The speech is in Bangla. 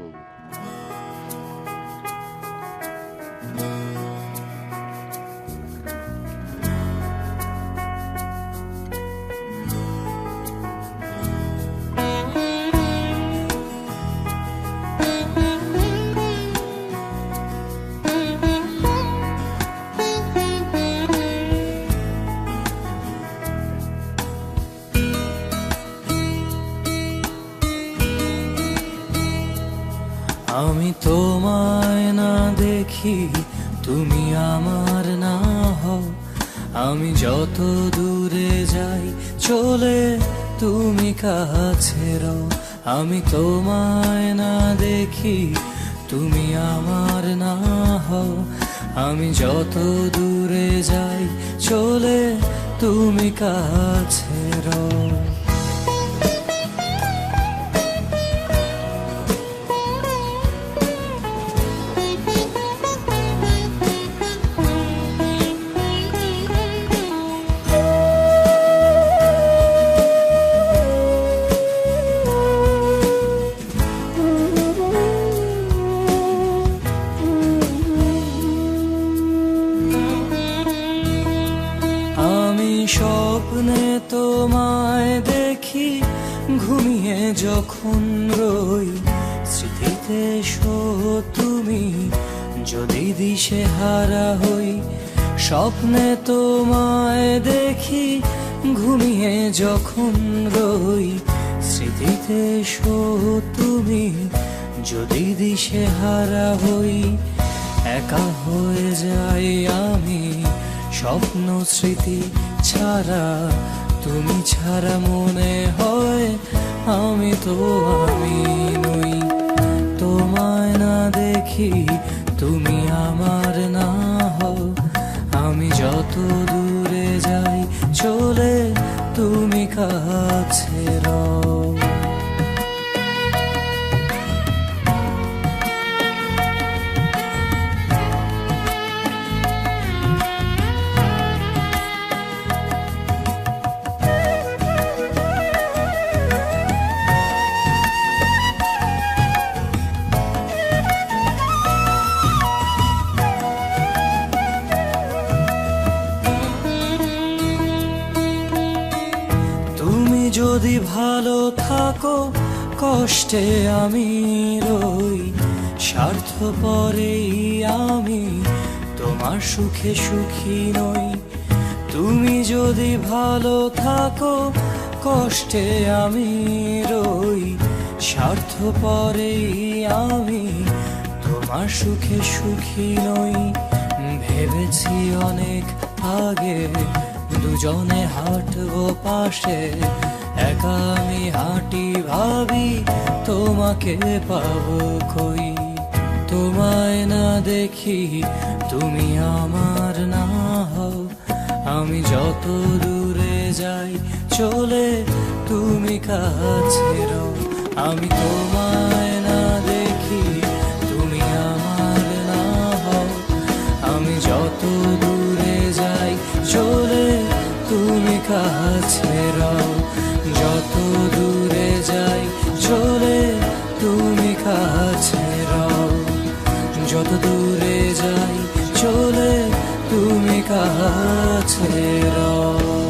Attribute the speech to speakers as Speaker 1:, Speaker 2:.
Speaker 1: вот
Speaker 2: আমি তোমায় না দেখি, তুমি আমার না হও। আমি যত দূরে যাই, চলে তুমি কাছে রও। আমি তোমায় না দেখি, তুমি আমার না হও। আমি যত দূরে যাই, চলে তুমি কাছে রও। আমি স্বপ্নে তোমায় দেখি, ঘুমিয়ে যখন রই, স্মৃতিতে শো তুমি, যদি দিশে হারা হই, স্বপ্নে তোমায় দেখি, ঘুমিয়ে যখন রই, স্মৃতিতে শো তুমি, যদি দিশে হারা হই, একা হয়ে যাই আমি। স্বপ্ন স্মৃতি ছাড়া, তুমি ছাড়া মনে হয় আমি তো আমি নই। তোমায় না দেখি তুমি আমার না হও। আমি যত দূরে যাই চলে, তুমি কাছে যদি ভালো থাকো, কষ্টে আমি রই। স্বার্থপরেই আমি তোমার সুখে সুখী নই। তুমি যদি ভালো থাকো, কষ্টে আমি রই। স্বার্থপরেই আমি তোমার সুখে সুখী নই। ভেবেছি অনেক আগে দুজনে হাঁটবো পাশে, একা আমি হাঁটি ভাবি, তোমাকে পাবো কই তোমায় না দেখি, তুমি আমার না হও। আমি যত দূরে যাই, চলে তুমি কাছে আমি তোমায় না কাছে রও যত দূরে যাই চলে তুমি কাছে রও যত দূরে যাই চলে তুমি কাছে রও